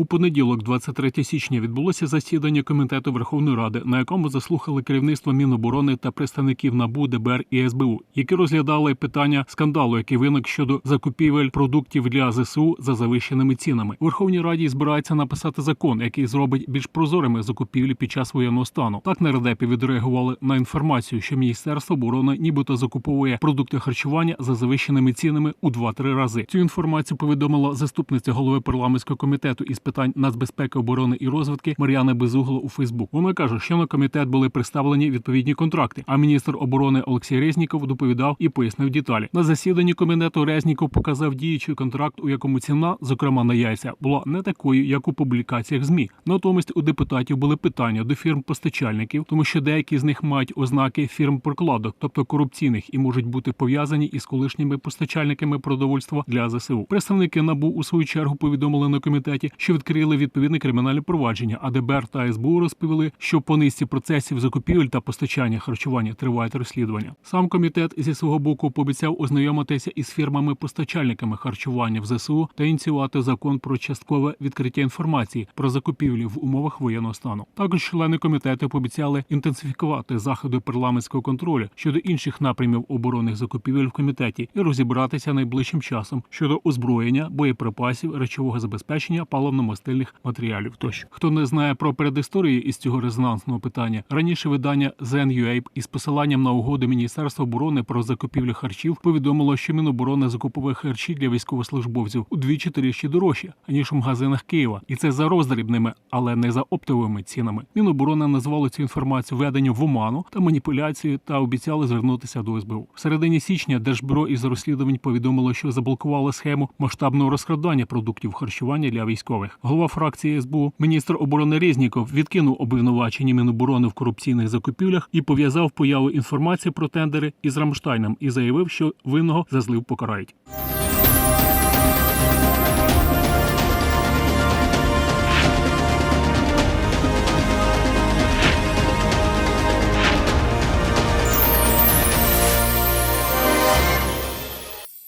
У понеділок, 23 січня, відбулося засідання комітету Верховної Ради, на якому заслухали керівництво Міноборони та представників НАБУ, ДБР і СБУ, які розглядали питання скандалу, який виник щодо закупівель продуктів для ЗСУ за завищеними цінами. У Верховній Раді збирається написати закон, який зробить більш прозорими закупівлі під час воєнного стану. Так нардепі відреагували на інформацію, що Міністерство оборони нібито закуповує продукти харчування за завищеними цінами у 2-3 рази. Цю інформацію повідомила заступниця голови парламентського комітету із питань нацбезпеки, оборони і розвитки Мар'яна Безугло у Фейсбук. Вона каже, що на комітет були представлені відповідні контракти. А міністр оборони Олексій Резніков доповідав і пояснив деталі. На засіданні комітету Резніков показав діючий контракт, у якому ціна, зокрема на яйця, була не такою, як у публікаціях змі. Натомість у депутатів були питання до фірм постачальників, тому що деякі з них мають ознаки фірм прокладок, тобто корупційних, і можуть бути пов'язані із колишніми постачальниками продовольства для ЗСУ. Представники НАБУ у свою чергу повідомили на комітеті, що відкрили відповідне кримінальне провадження. А ДБР та СБУ розповіли, що по низці процесів закупівель та постачання харчування тривають розслідування. Сам комітет зі свого боку пообіцяв ознайомитися із фірмами-постачальниками харчування в ЗСУ та ініціювати закон про часткове відкриття інформації про закупівлі в умовах воєнного стану. Також члени комітету пообіцяли інтенсифікувати заходи парламентського контролю щодо інших напрямів оборонних закупівель в комітеті і розібратися найближчим часом щодо озброєння, боєприпасів, речового забезпечення, паливно-мастильних матеріалів. Тощо, хто не знає про передісторію із цього резонансного питання, раніше видання ZenUA із посиланням на угоду Міністерства оборони про закупівлю харчів повідомило, що Міноборони закуповує харчі для військовослужбовців удвічі тричі дорожче аніж у магазинах Києва, і це за роздрібними, але не за оптовими цінами. Міноборони назвало цю інформацію введенням в оману та маніпуляцією та обіцяли звернутися до СБУ. В середині січня Держбюро із розслідувань повідомило, що заблокували схему масштабного розкрадання продуктів харчування для військових. Голова фракції СБУ, міністр оборони Резніков, відкинув обвинувачення Міноборони в корупційних закупівлях і пов'язав появу інформації про тендери із Рамштайном і заявив, що винного за злив покарають.